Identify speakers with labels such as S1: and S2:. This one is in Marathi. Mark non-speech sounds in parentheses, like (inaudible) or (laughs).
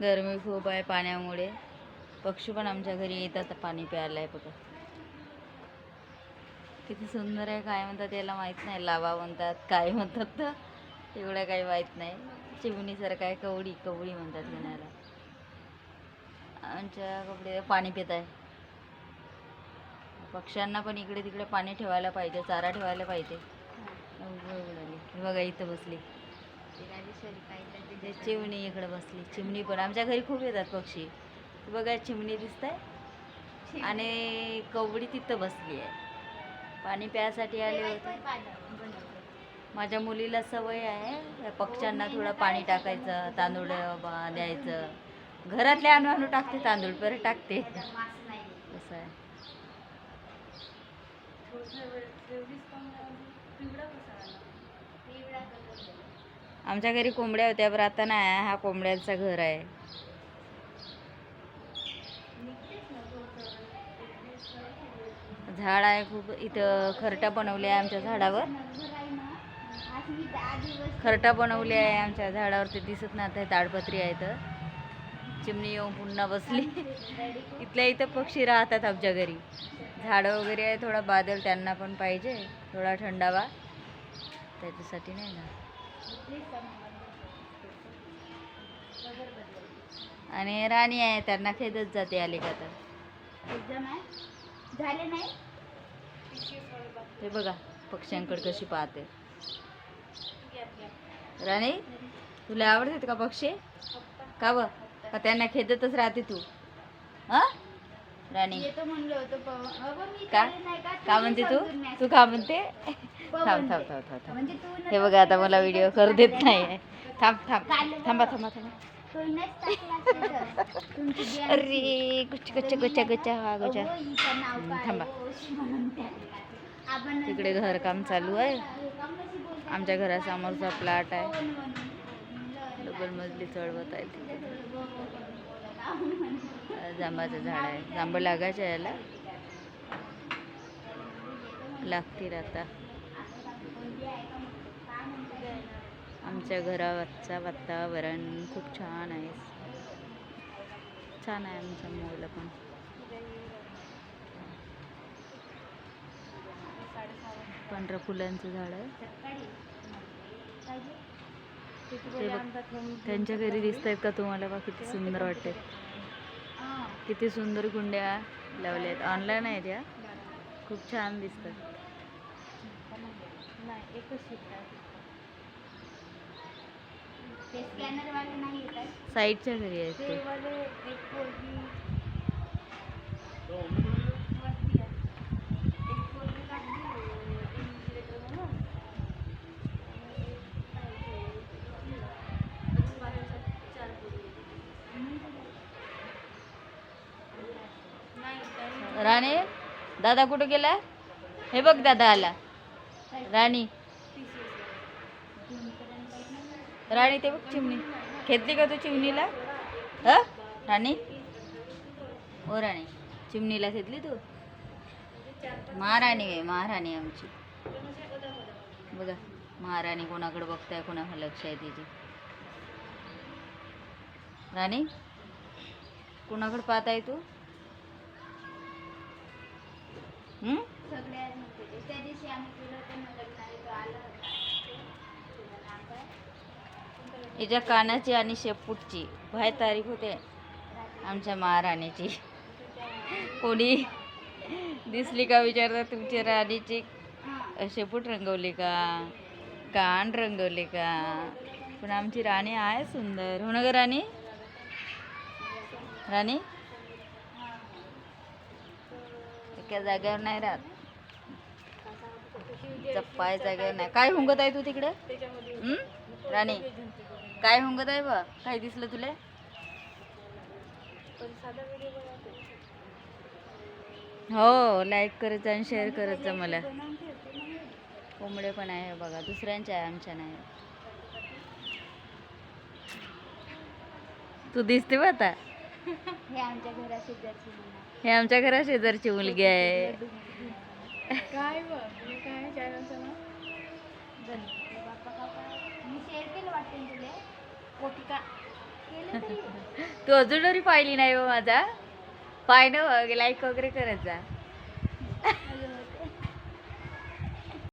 S1: गरमी खूप आहे पाण्यामुळे. पक्षी पण आमच्या घरी येतात पाणी प्यायला आहे बघा. किती सुंदर आहे काय म्हणतात याला माहीत नाही लावा म्हणतात काय म्हणतात तर. एवढं काही माहीत नाही. चिमणीसारखं आहे कवडी कवडी म्हणतात म्हणायला. आमच्या कपडे पाणी पित आहे. पक्ष्यांना पण इकडे तिकडे पाणी ठेवायला पाहिजे चारा ठेवायला पाहिजे. एवढं उडाली हे ते चिमणी इकडे बसली. चिमणी पण. आमच्या घरी खूप येतात पक्षी. बघा चिमणी दिसत आहे आणि कवडी तिथं बसली आहे. पाणी प्यायसाठी आले होते. माझ्या मुलीला सवय आहे. पक्ष्यांना थोडं पाणी टाकायचं तांदूळ (laughs) द्यायचं. घरातले आणू आणू टाकते तांदूळ परत टाकते. असं आहे. आमच्या घरी कोंबड्या होत्या पण आता नाही हा कोंबड्यांचा घर आहे. झाड आहे खूप इथं खरटा बनवले आहे आमच्या झाडावर. खरटा बनवली आहे आमच्या झाडावर ते दिसत नाही आता ताडपत्री आहे तर चिमणी येऊन पुन्हा बसली. इथल्या इथं पक्षी राहतात आमच्या घरी. झाडं वगैरे आहे थोडा बादल त्यांना पण पाहिजे थोडा थंडावा. त्याच्यासाठी नाही ना. आणि राणी आहे त्यांना खेदत जाते आले का तर
S2: आहे. झाले नाही?
S1: हे बघा पक्ष्यांकडे कशी पाहते. राणी तुला आवडतात का पक्षी? का ब? का त्यांना खेदतच राहते तू? हा? राणी. का?
S2: का
S1: म्हणते तू. तू का म्हणते? थांब थांब. थांब थांब. थांब हे बघा आता मला व्हिडिओ करू देत नाही थांब थांब. थांबा थांबा थांबा.
S2: आहे
S1: अरे गुच्छ गुच्छ गुच्छ गुच्छ. हा गुच्छ? थांबा. तिकडे घरकाम चालू आहे? आमच्या घरासमोरचा प्लॉट आहे. डबल मजली चढवत आहे
S2: म्हणून.
S1: जांबाचं झाड आहे. जांब लागायचं आहे याला? लागतील आता. आमच्या घरावरचा वातावरण खूप छान आहे. छान आहे आमच्या मोला पण. पांढऱ्या फुलांचं झाड आहे. त्यांच्या घरी दिसत आहेत का तुम्हाला? बा किती सुंदर वाटते किती सुंदर कुंड्या लावल्या आहेत ऑनलाईन आहेत या खूप छान दिसतात.
S2: ते स्कॅनर वाले नाही येत आहे.
S1: साईडच्या घरी आहेत
S2: ते
S1: ते
S2: वाले एक पोरगी वरती आहे. एक पोरगी काढली, एक लेकरं म्हणून. आणि एक पाहिजे. अजून बाकीच्या चार पोरी आहेत. नाही, काही
S1: राणी दादा कुठे गेला हे बघ दादा आला राणी राणी ते बघ चिमणी. घेतली का तू चिमणीला? ह? राणी? ओ राणी चिमणीला घेतली तू? महाराणी आहे महाराणी आमची. बघा महाराणी कोणाकडे बघताय कोणाकडे लक्ष आहे तिची. राणी कोणाकडे पाहत आहे तू
S2: त्या दिवशी आम्ही
S1: हिच्या कानाची आणि शेपूटची. भाय तारीख होते. आमच्या महाराणीची. कोणी दिसली का विचारतात तुमची राणीची? शेपूट रंगवली का? कान रंगवले का? पण आमची राणी आहे सुंदर. हो ना ग राणी? राणी? एका जागेवर नाही राहत. चप्पाय जागेवर नाही. काय हुंगत आहे तू तिकडे? राणी? काय हुंगत आहे बा? काय दिसलं तुला? हो लाईक करत जा आणि शेअर करत जा मला. कोंबडे पण आहे बघा दुसऱ्यांच्या आहे आमच्या नाही. तू दिसते बा आता.
S2: हे आमच्या घरा शेजारची मुलं.
S1: हे आमच्या घरा शेजारची मुलगी आहे.
S2: काय काय (laughs)
S1: तू अजून तरी पाहिली नाही हो माझा. पाय ना लाईक वगैरे करत जा.